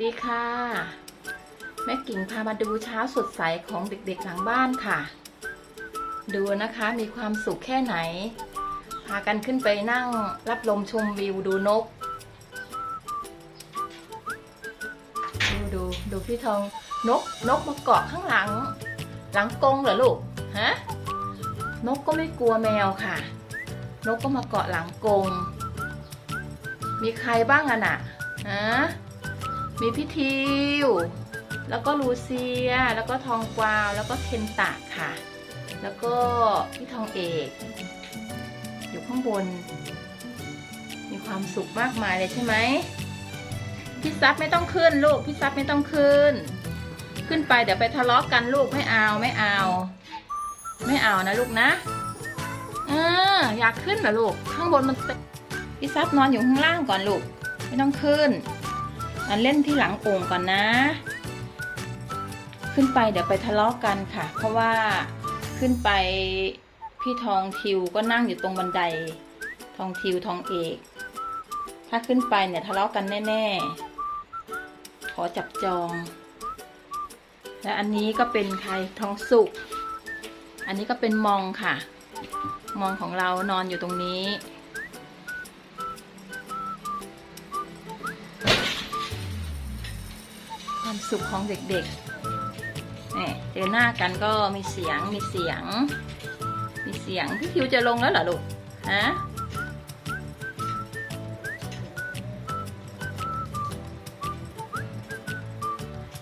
ดีค่ะ แม่กิ่งพามาดูเช้าสดใสของเด็กๆหลังบ้านค่ะ ดูนะคะมีความสุขแค่ไหน พากันขึ้นไปนั่งรับลมชมวิวดูนก ดูดูดูพี่ทองนกนกมาเกาะข้างหลัง หลังกงเหรอลูกฮะนกก็ไม่กลัวแมวค่ะ นกก็มาเกาะหลังกง มีใครบ้างอะน่ะฮะ มีพี่ทิว แล้วก็ลูเซีย แล้วก็ทองกวาว แล้วก็เคนตะค่ะ แล้วก็พี่ทองเอก อยู่ข้างบน มีความสุขมากมายเลยใช่ไหมพี่ซับไม่ต้องขึ้นลูก พี่ซับไม่ต้องขึ้น ขึ้นไปเดี๋ยวไปทะเลาะกันลูกไม่เอาไม่เอา ไม่เอานะลูกนะเอออยากขึ้นเหรอลูก ข้างบนมันเป็นพี่ซับนอนอยู่ข้างล่างก่อนลูก ไม่ต้องขึ้น อันเล่นที่หลังโอ่งก่อนนะ ขึ้นไปเดี๋ยวไปทะเลาะกันค่ะ เพราะว่าขึ้นไปพี่ทองทิวก็นั่งอยู่ตรงบันได ทองทิวทองเอก ถ้าขึ้นไปเนี่ยทะเลาะกันแน่ ๆ ขอจับจอง และอันนี้ก็เป็นใครทองสุก อันนี้ก็เป็นมองค่ะ มองของเรานอนอยู่ตรงนี้ สุขของเด็กๆเนี่ยเจอหน้ากันก็มีเสียงมีเสียง มีเสียงพี่ทิวจะลงแล้วเหรอลูกฮะ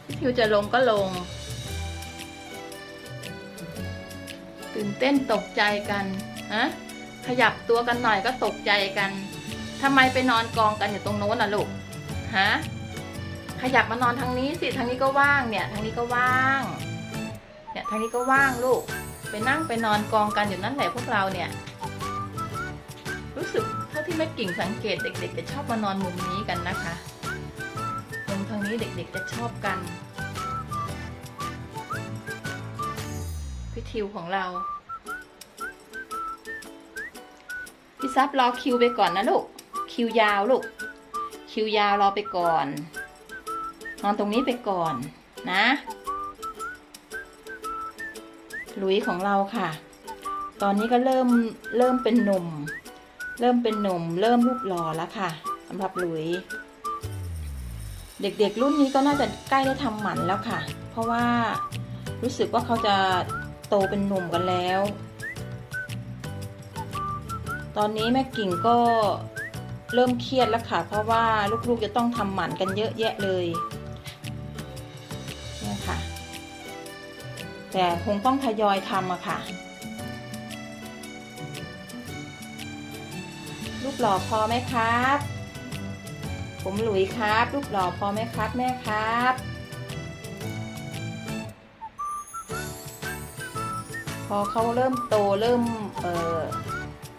พี่ทิวจะลงก็ลง ตื่นเต้นตกใจกันฮะขยับตัวกันหน่อยก็ตกใจกันทำไมไปนอนกองกันอยู่ตรงโน้นน่ะลูกฮะ ขยับมานอนทางนี้สิทางนี้ก็ว่างเนี่ย ทางนี้ก็ว่างเนี่ยทางนี้ก็ว่างลูกไปนั่งไปนอนกองกันอยู่นั่นแหละพวกเราเนี่ย รู้สึกเท่าที่แม่กิ่งสังเกตเด็ก ๆ จะชอบมานอนมุมนี้กันนะคะมุมทางนี้เด็ก ๆ จะชอบกันพี่ทิวของเราพี่ซับรอคิวไปก่อนนะลูกคิวยาวลูกคิวยาวรอไปก่อน นอนตรงนี้ไปก่อนนะ หลุยของเราค่ะ ตอนนี้ก็เริ่มเริ่มเป็นหนุ่ม เริ่มเป็นหนุ่ม เริ่มรูปหล่อแล้วค่ะสำหรับหลุย เด็กๆรุ่นนี้ก็น่าจะใกล้ได้ทำหมันแล้วค่ะ เพราะว่ารู้สึกว่าเขาจะโตเป็นหนุ่มกันแล้ว ตอนนี้แม่กิ่งก็เริ่มเครียดแล้วค่ะ เพราะว่าลูกๆจะต้องทำหมันกันเยอะแยะเลยเนี่ย ค่ะ แต่คงต้องทยอยทำอะค่ะลูกหล่อพอไหมครับ ผมหลุยครับลูกหล่อพอไหมครับ แม่ครับพอเขาเริ่มโตเริ่ม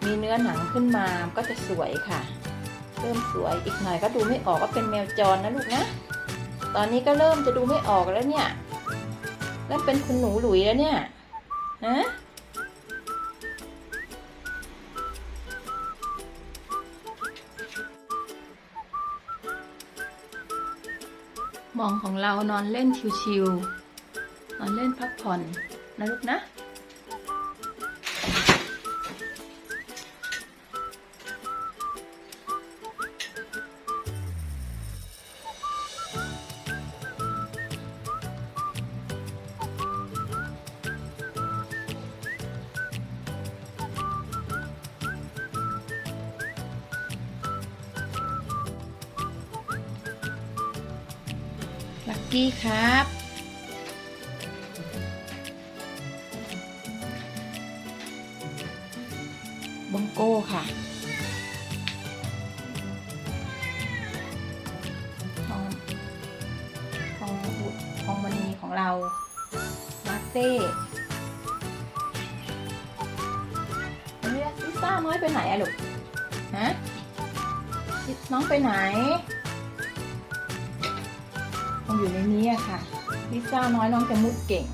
มีเนื้อหนังขึ้นมาก็จะสวยค่ะ เริ่มสวยอีกหน่อยก็ดูไม่ออกว่าเป็นแมวจรนะลูกนะ ตอนนี้ก็เริ่มจะดูไม่ออกแล้วเนี่ยเริ่มเป็นคุณหนูหลุยแล้วเนี่ยฮะมองของเรานอนเล่นชิวๆนอนเล่นพักผ่อนนะลูกนะ กี้ครับ บองโก้ค่ะทองทองอุดทองมณีของเราลาเต้เฮ้ยลิซ่าน้อยไปไหนอะลูก ฮะ น้องไปไหน มันอยู่ในนี้อะค่ะ ลิซ่าน้อยน้องจะมุดเก่ง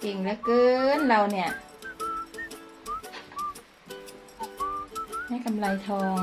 เก่งเหลือเกินเราเนี่ยให้กำไรทอง